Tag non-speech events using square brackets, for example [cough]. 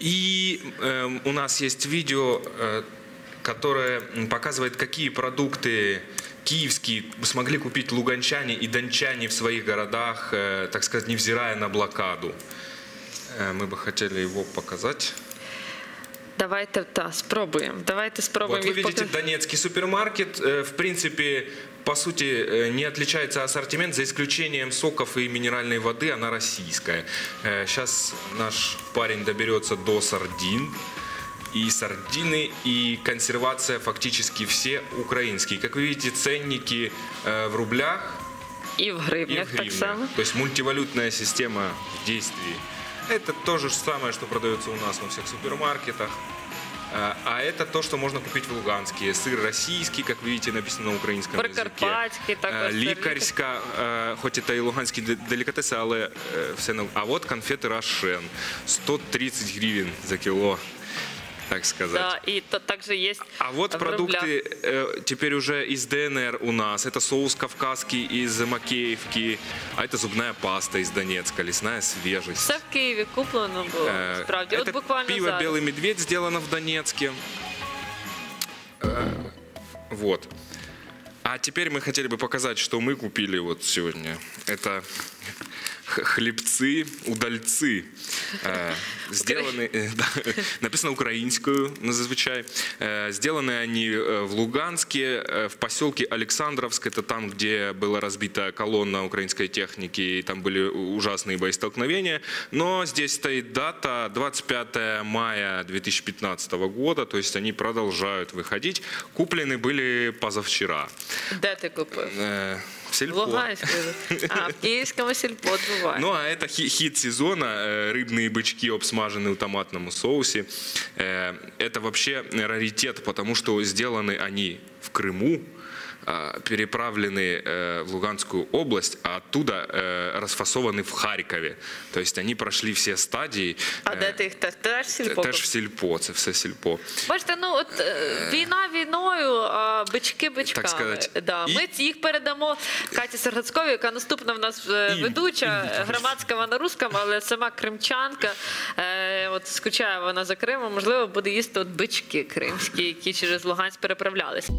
И э, у нас есть видео, э, которое м, показывает, какие продукты киевские смогли купить луганчане и дончане в своих городах, э, так сказать, невзирая на блокаду. Э, Мы бы хотели его показать. Давайте та спробуємо. Давайте Вот спробуємо вы їх видите поки- донецкий супермаркет. Э, В принципе, по сути, э, не отличается ассортимент, за исключением соков и минеральной воды, она российская. Сейчас наш парень доберется до сардин. И сардины, и консервация фактически все украинские. Как вы видите, ценники э, в рублях і в и в гривнях так само. То есть мультивалютная система в действии. Это то же самое, что продается у нас во всех супермаркетах. А а это то, что можно купить в Луганске. Сыр российский, как видите, написано на украинском языке. Прикарпатський також. Е, сир. Лікарська, е, хоч і та і луганські де- делікатеси, але е, все на... А от конфети Рошен. 130 гривень за кіло, так сказати. Да, і то також є А вот в рублях. продукты э, теперь уже из ДНР у нас. Это соус кавказский из Макеевки, а это зубная паста из Донецка, лесная свежесть. Все в Києві куплено було. Э, Справді, от это буквально пиво зараз. «Белый медведь» сделано в Донецке. Э, Вот. А теперь мы хотели бы показать, что мы купили вот сегодня. Это хлебцы, удальцы. Э, Сделаны, э, да, [laughs] написано украинскую, ну, зазвичай. Э, Сделаны они в Луганске, в поселке Александровск. Это там, где была разбита колонна украинской техники, и там были ужасные боестолкновения. Но здесь стоит дата 25 мая 2015 года, то есть они продолжают выходить. Куплены были позавчера. Де ти купив? Э, В В сельпо. Луганську. А, в Київському сільпо буває. Ну, а это хи- хит сезона. э, Рыбные бычки, обсмаженные в томатном соусе. Э, Это вообще раритет, потому что сделаны они в Крыму, а, переправлены э, в Луганскую область, а оттуда э, расфасованы в Харькове. То есть они прошли все стадии. а Э, де ти їх теж? Теж сільпо? Теж в сільпо, це все сільпо. Бачите, ну от е, війна війною, а бички бичками. Так сказати. Да. І- Ми їх передамо Каті Сергацьковій, яка наступна в нас е, І- ведуча, громадська вона руска, але сама кримчанка. Е, от скучає вона за Кримом, можливо, буде їсти от бички кримські, які через Луганськ переправлялись.